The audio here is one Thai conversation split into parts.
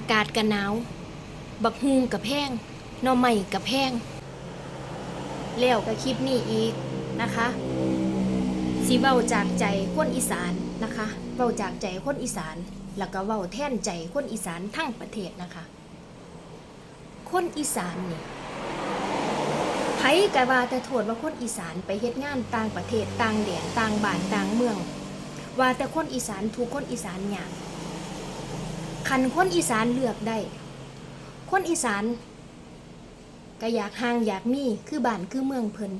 ากาศกะหนาว บักฮุงกับแพงหน่อไม้กับแพงแล้วก็คลิปนี้อีกนะคะสิเว้าจากใจคนอีสานนะคะเว้าจากใจคนอีสาน แล้วก็เว้าแท่นใจคนอีสานทั้งประเทศนะคะ คนอีสานนี่ไผกะว่าแต่โทษว่าคนอีสานไปเฮ็ดงานต่างประเทศต่างแดนต่างบ้านต่างเมือง ว่าแต่คนอีสานถูกคนอีสานหยาง คันคนอีสานเลือกได้ คนอีสานก็อยากห่างอยากมีคือบ้านคือเมืองเพิ่น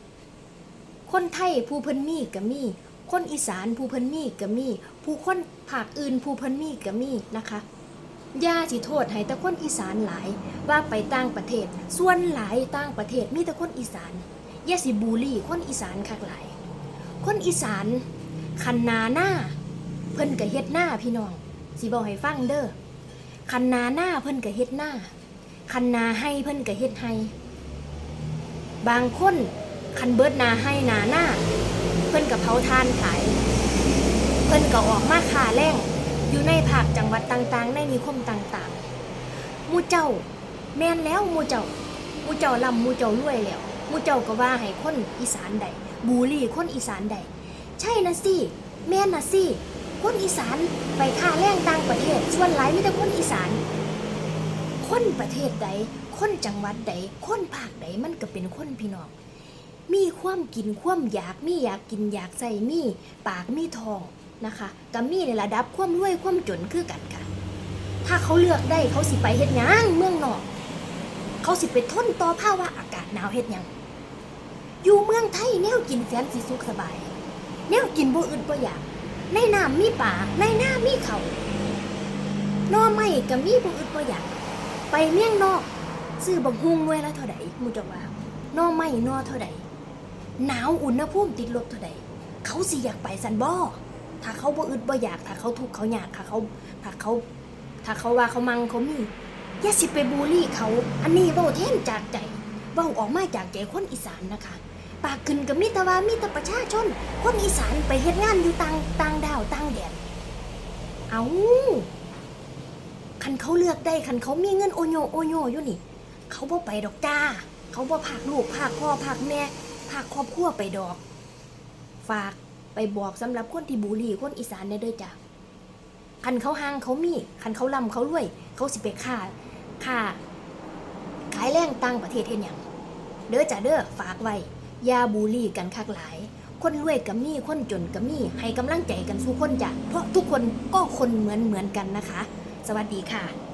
คนไทยผู้เพิ่นมีก็มี คนอีสานผู้เพิ่นมีก็มี ผู้คนภาคอื่นผู้เพิ่นมีก็มีนะคะย่าสิโทษให้แต่คนอีสานหลายว่าไปต่างประเทศ ส่วนหลายต่างประเทศมีแต่คนอีสานย่าสิบูลลี่คนอีสานคักหลาย คนอีสานคันนาหน้า เพิ่นก็เฮ็ดหน้าพี่น้องสิบอกให้ฟังเด้อ คันนาหน้าเพิ่นก็เฮ็ดหน้า คันนาให้เพิ่นก็เฮ็ดให้ บางคนคันเบิดนาให้นาหน้า เพิ่นก็เผาทานขาย เพิ่นก็ออกมาคาแรงอยู่ในภาคจังหวัดต่างๆ ในนิคมต่างๆมู่เจ้า แม่นแล้วมู่เจ้ามู่เจ้าร่ำมู่เจ้ารวยแล้วมู่เจ้าก็ว่าให้คนอีสานใดบูลี่คนอีสานใด ใช่นะสิแม่นนะสิ คนอีสานไปค่าแรงต่างประเทศส่วนหลายมีแต่คนอีสาน คนประเทศใด คนจังหวัดใด คนภาคใดมันก็เป็นคนพี่น้อง มีความกินความอยากมีอยากกินอยากใส่มีปากมีทองนะคะก็มีในระดับความรวยความจนคือกันค่ะ ถ้าเขาเลือกได้เขาสิไปเฮ็ดหยังเมืองนอก เขาสิไปทนต่อภาวะอากาศหนาวเฮ็ดหยังอยู่เมืองไทยแนวกินแสนสิสุขสบาย แนวกินบ่อื่นบ่อยาก ในน้ำมีป่าในหน้ามีเขานอไม่ก็มีบ่อื่นบ่อยากไปเมี่ยงนอกซื้อบักฮุงหน่วยละเท่าใดมูจะว่านอไม่นอเท่าใดหนาวอุณหภูมิติดลบเท่าใดเขาสิอยากไปสันบ่ถ้าเขาบ่อึดบ่อยากถ้าเขาทุกข์เขาอยากถ้าเขาถ้าเขา ถ้าเขาว่าเขามังเขามีอย่าสิไปบูลลี่เขา อันนี้เว้าแทนจากใจเว้าออกมาจากใจคนอีสานนะคะ ปากขึ้นกับมิตรว่ามีแต่ประชาชน คนอีสานไปเฮ็ดงานอยู่ต่างต่างดาวต่างแดนเอาคันเขาเลือกได้คันเขามีเงินโอโยโอโยอยู่นี่ เขาบ่ไปดอกจ้า เขาบ่พากลูกพากพ่อพากแม่พากครอบครัวไปดอก ฝากไปบอกสำหรับคนที่บูลลี่คนอีสานได้ด้อจ้ะคันเขาหางเขามีคันเขาลำเขารวย เขาสิไปฆ่าฆ่าขายแรงต่างประเทศเฮ็ดหยังเด้อจ้ะเด้อฝากไว้ อย่าบูลลี่กันคักหลาย คนรวยกับมีคนจนกับมีให้กำลังใจกันสู้คนจ้ะเพราะทุกคนก็คนเหมือนเหมือนกันนะคะ สวัสดีค่ะ